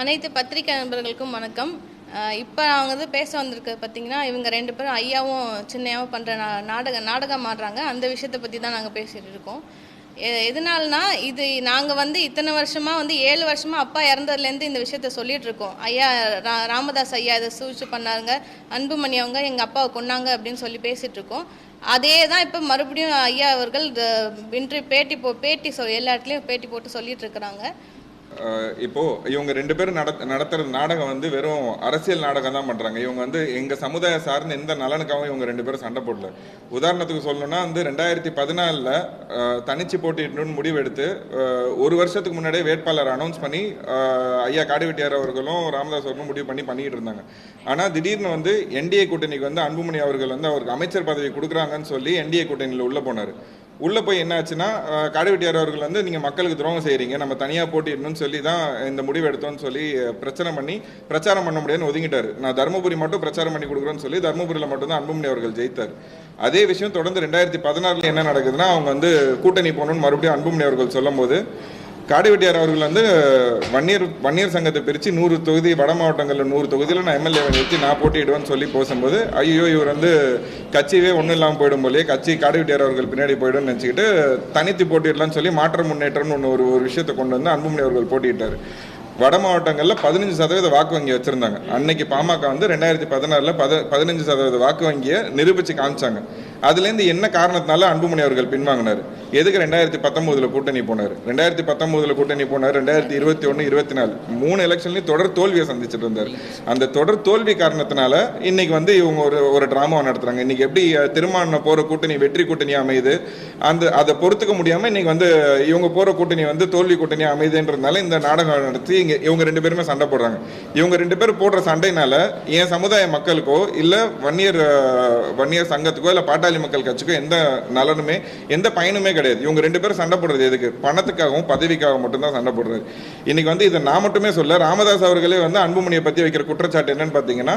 அனைத்து பத்திரிகை நண்பர்களுக்கும் வணக்கம். இப்போ அவங்க வந்து பேச வந்திருக்கிறது பார்த்தீங்கன்னா இவங்க ரெண்டு பேரும் ஐயாவும் சின்னையாவும் பண்ணுற நாடக நாடகம் ஆடுறாங்க. அந்த விஷயத்தை பற்றி தான் நாங்கள் பேசிகிட்டு இருக்கோம். எ- இது நாங்கள் வந்து இத்தனை வருஷமாக வந்து ஏழு வருஷமாக அப்பா இறந்ததுலேருந்து இந்த விஷயத்த சொல்லிகிட்டு இருக்கோம். ஐயா ரா ராமதாஸ் ஐயா இதை சூழ்ச்சி பண்ணாருங்க. அன்புமணி அவங்க எங்கள் அப்பாவை கொன்னாங்க அப்படின்னு சொல்லி பேசிகிட்டு இருக்கோம். அதே தான் இப்போ மறுபடியும் ஐயா அவர்கள் இன்று பேட்டி போ பேட்டி சொல் எல்லா இடத்துலையும் பேட்டி போட்டு சொல்லிட்டு இருக்கிறாங்க. இப்போது இவங்க ரெண்டு பேரும் நட நடத்துகிற நாடகம் வந்து வெறும் அரசியல் நாடகம் தான் பண்ணுறாங்க இவங்க வந்து எங்கள் சமுதாய சார்ந்த எந்த நலனுக்காகவும் இவங்க ரெண்டு பேரும் சண்டை போடல. உதாரணத்துக்கு சொல்லணும்னா வந்து ரெண்டாயிரத்தி பதினாலில் தனிச்சு போட்டியிடணும்னு முடிவு எடுத்து ஒரு வருஷத்துக்கு முன்னாடியே வேட்பாளர் அனௌன்ஸ் பண்ணி ஐயா காடுவெட்டியார் அவர்களும் ராமதாஸ் அவர்களும் முடிவு பண்ணி பண்ணிக்கிட்டு இருந்தாங்க. ஆனால் திடீர்னு வந்து என்டிஏ கூட்டணிக்கு வந்து அன்புமணி அவர்கள் வந்து அவருக்கு அமைச்சர் பதவி கொடுக்குறாங்கன்னு சொல்லி என்டிஏ கூட்டணியில் உள்ளே போனார். உள்ளே போய் என்ன ஆச்சுன்னா காடுவெட்டியார் அவர்கள் வந்து நீங்கள் மக்களுக்கு துரோகம் செய்கிறீங்க நம்ம தனியாக போட்டிடணும்னு சொல்லி தான் இந்த முடிவு எடுத்தோம்னு சொல்லி பிரச்சனை பண்ணி பிரச்சாரம் பண்ண முடியாதுன்னு ஒதுங்கிட்டாரு. நான் தருமபுரி மட்டும் பிரச்சாரம் பண்ணி கொடுக்குறோன்னு சொல்லி தருமபுரியில் மட்டும் தான் அன்புமணி அவர்கள் ஜெயித்தார். அதே விஷயம் தொடர்ந்து ரெண்டாயிரத்தி பதினாறில் என்ன நடக்குதுன்னா அவங்க வந்து கூட்டணி போகணும்னு மறுபடியும் அன்புமணி அவர்கள் சொல்லும்போது காடுவெட்டியார் அவர்கள் வந்து வன்னியர் வன்னியர் சங்கத்தை பிரித்து நூறு தொகுதி வட மாவட்டங்களில் நூறு தொகுதியில் நான் எம்எல்ஏ வச்சு நான் போட்டியிடுவேன்னு சொல்லி பேசும்போது ஐயோ இவர் வந்து கட்சியே ஒன்றும் இல்லாமல் போயிடும் போலே கட்சி காடுவெட்டியார் அவர்கள் பின்னாடி போயிடும்னு நினச்சிக்கிட்டு தனித்து போட்டியிடலாம்னு சொல்லி மாற்ற முன்னேற்றம்னு ஒன்று ஒரு ஒரு விஷயத்தை கொண்டு வந்து அன்புமணி அவர்கள் போட்டியிட்டார். வட மாவட்டங்களில் பதினஞ்சு சதவீத வாக்கு வங்கி வச்சுருந்தாங்க. அன்னைக்கு பாமக வந்து ரெண்டாயிரத்தி பதினாறில் பத பதினஞ்சு சதவீத வாக்கு வங்கியை நிரூபிச்சு காமிச்சாங்க. அதுலேருந்து என்ன காரணத்தினால அன்புமணி அவர்கள் பின்வாங்கினார்? எதுக்கு ரெண்டாயிரத்தி பத்தொம்போதில் கூட்டணி போனார்? ரெண்டாயிரத்தி பத்தொம்போதில் கூட்டணி போனார் ரெண்டாயிரத்தி இருபத்தி ஒன்று இருபத்தி நாலு. மூணு எலெக்ஷன்லையும் தொடர் தோல்வியை சந்திச்சுட்டு இருந்தார். அந்த தொடர் தோல்வி காரணத்தினால இன்னைக்கு வந்து இவங்க ஒரு ஒரு ட்ராமா நடத்துறாங்க. இன்னைக்கு எப்படி அஹ், போகிற போற கூட்டணி வெற்றி கூட்டணி அமையுது? அந்த அதை பொறுத்துக்க முடியாம இன்னைக்கு வந்து இவங்க போற கூட்டணி வந்து தோல்வி கூட்டணி அமையுதுன்றதுனால இந்த நாடகம் நடத்தி இங்க இவங்க ரெண்டு பேருமே சண்டை போடுறாங்க. இவங்க ரெண்டு பேரும் போடுற சண்டைனால என் சமுதாய மக்களுக்கோ இல்ல வன்னியர் வன்னியர் சங்கத்துக்கோ இல்ல பாட்டாளி மக்கள் கட்சிக்கோ எந்த நலனுமே எந்த பயனுமே கிடையாது. இவங்க ரெண்டு பேரும் சண்டை போடுறது எதுக்கு? பணத்துக்காகவும் பதவிக்காகவும் மட்டும்தான் சண்டை போடுறது. இன்னைக்கு வந்து இதை நான் மட்டுமே சொல்ல ராமதாஸ் அவர்களே வந்து அன்புமணியை பற்றி வைக்கிற குற்றச்சாட்டு என்னன்னு பார்த்தீங்கன்னா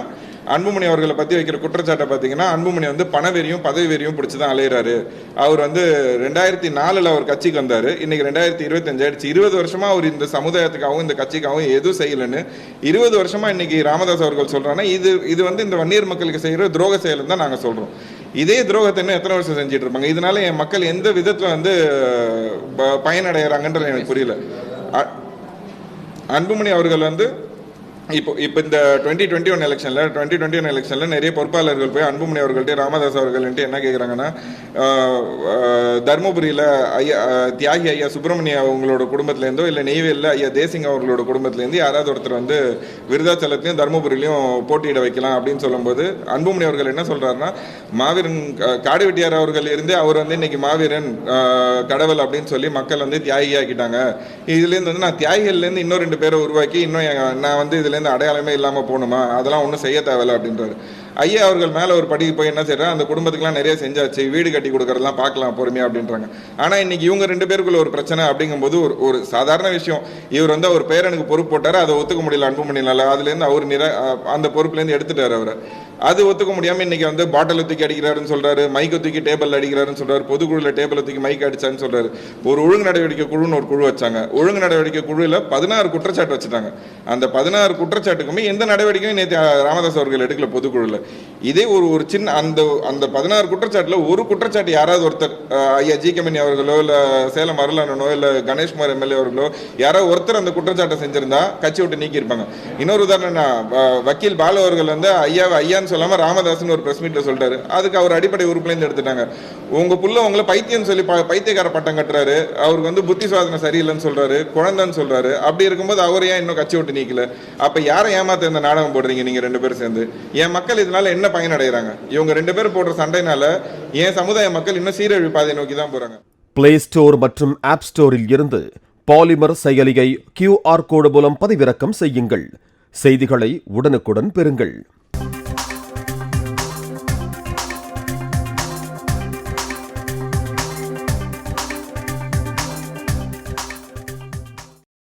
அன்புமணி அவர்களை பற்றி வைக்கிற குற்றச்சாட்டை பார்த்தீங்கன்னா அன்புமணி வந்து பணவெறியும் பதவி வெறியும் பிடிச்சி தான் அலையிறாரு. அவர் வந்து ரெண்டாயிரத்தி நாலில் அவர் கட்சிக்கு வந்தார். இன்னைக்கு ரெண்டாயிரத்தி இருபத்தஞ்சு ஆயிடுச்சு. இருபது வருஷமா அவர் இந்த சமுதாயத்துக்காகவும் இந்த கட்சிக்காகவும் எதுவும் செய்யலைன்னு இருபது வருஷமா இன்னைக்கு ராமதாஸ் அவர்கள் சொல்றாங்கன்னா இது இது வந்து இந்த வன்னியர் மக்களுக்கு செய்கிற துரோக செயல் தான் நாங்கள் சொல்கிறோம் இதே துரோகத்தை இன்னும் எத்தனை வருஷம் செஞ்சுட்டு இருப்பாங்க? இதனால என் மக்கள் எந்த விதத்துல வந்து ப- பயனடைகிறாங்கன்றது எனக்கு புரியல. அ- அன்புமணி அவர்கள் வந்து இப்போ இப்போ இந்த டுவெண்ட்டி டுவெண்ட்டி ஒன் எலெக்ஷனில் டுவெண்ட்டி டுவெண்ட்டி ஒன் எலெக்ஷனில் நிறைய பொறுப்பாளர்கள் போய் அன்புமணி அவர்கள்ட்ட ராமதாஸ் அவர்கள்ட்ட என்ன கேட்குறாங்கன்னா தருமபுரியில் ஐயா தியாகி ஐயா சுப்பிரமணிய அவங்களோட குடும்பத்துலேருந்தோ இல்லை நெய்வேலியில் ஐயா தேசிங் அவர்களோட குடும்பத்துலேருந்து யாராவது ஒருத்தர் வந்து விருதாச்சலத்துலையும் தருமபுரியிலையும் போட்டியிட வைக்கலாம் அப்படின்னு சொல்லும்போது அன்புமணி அவர்கள் என்ன சொல்கிறாருன்னா மாவீரன் கா- வெட்டியார் அவர்கள் இருந்து அவர் வந்து இன்னைக்கு மாவீரன் கடவுள் அப்படின்னு சொல்லி மக்கள் வந்து தியாகி ஆக்கிட்டாங்க இதுலேருந்து வந்து நான் தியாகிகள்லேருந்து இன்னும் ரெண்டு பேரை உருவாக்கி இன்னும் நான் வந்து இதில் இதுலேருந்து அடையாளமே இல்லாமல் போகணுமா அதெல்லாம் ஒன்றும் செய்ய தேவையில்ல அப்படின்றாரு. ஐயா அவர்கள் மேலே ஒரு படிக்கு போய் என்ன செய்கிறாங்க அந்த குடும்பத்துக்குலாம் நிறைய செஞ்சாச்சு. வீடு கட்டி கொடுக்குறதெல்லாம் பார்க்கலாம் பொறுமையாக அப்படின்றாங்க. ஆனால் இன்னைக்கு இவங்க ரெண்டு பேருக்குள்ள ஒரு பிரச்சனை அப்படிங்கும்போது ஒரு ஒரு சாதாரண விஷயம். இவர் வந்து அவர் பேரனுக்கு பொறுப்பு போட்டார் அதை ஒத்துக்க முடியல அன்பு அன்புமணினால அதுலேருந்து அவர் நிற அந்த பொறுப்புலேருந்து எடுத்துட்டார் அவரை. அது ஒத்துக்க முடியாமல் இன்னைக்கு வந்து பாட்டில் தூக்கி அடிக்கிறாருன்னு சொல்கிறாரு மைக்கை தூக்கி டேபிள் அடிக்கிறாருன்னு சொல்கிறார் பொதுக்குழுவில் டேபிளை தூக்கி மைக் அடிச்சான்னு சொல்கிறாரு ஒரு ஒழுங்கு நடவடிக்கை குழுன்னு ஒரு குழு வச்சாங்க. ஒழுங்கு நடவடிக்கை குழுவில் பதினாறு குற்றச்சாட்டு வச்சுட்டாங்க. அந்த பதினாறு குற்றச்சாட்டுக்குமே எந்த நடவடிக்கையும் நேற்று ராமதாஸ் அவர்கள் எடுக்கல பொதுக்குழுவில் இதே ஒரு ஒரு சின்ன அந்த அந்த பதினாறு குற்றச்சாட்டில் ஒரு குற்றச்சாட்டு யாராவது ஒருத்தர் ஐயா ஜி கமணி அவர்களோ இல்ல சேலம் அருளானனோ இல்லை கணேஷ்குமார் எம்எல்ஏ அவர்களோ யாராவது ஒருத்தர் அந்த குற்றச்சாட்டை செஞ்சிருந்தா கட்சி விட்டு நீக்கியிருப்பாங்க. இன்னொரு உதாரணம்னா வக்கீல் பாலு அவர்கள் வந்து ஐயா ஐயான்னு சொல்லாம ராமதாஸ்னு ஒரு ப்ரெஸ் மீட்டில் சொல்லிட்டாரு அதுக்கு அவர் அடிப்படை உறுப்புலேருந்து எடுத்துட்டாங்க. உங்கள் புள்ள உங்களை பைத்தியம் சொல்லி ப- பைத்தியக்கார பட்டம் கட்டுறாரு. அவருக்கு வந்து புத்தி சாதனை சரியில்லைன்னு சொல்றாரு. குழந்தைன்னு சொல்றாரு. அப்படி இருக்கும்போது அவர் ஏன் இன்னும் கட்சி விட்டு நீக்கல? அப்போ யாரை ஏமாத்த இந்த நாடகம் போடுறீங்க நீங்க ரெண்டு பேரும் சேர்ந்து? என் மக்கள் இதனால என்ன பயனடைகிறாங்க இவங்க ரெண்டு பேரும் போடுற சண்டைனால என் சமுதாய மக்கள் இன்னும் சீரழிவு பாதை நோக்கி தான் போறாங்க. பிளே ஸ்டோர் மற்றும் ஆப் ஸ்டோரில் இருந்து பாலிமர் செயலியை கியூஆர் கோடு மூலம் பதிவிறக்கம் செய்யுங்கள். செய்திகளை உடனுக்குடன் பெறுங்கள்.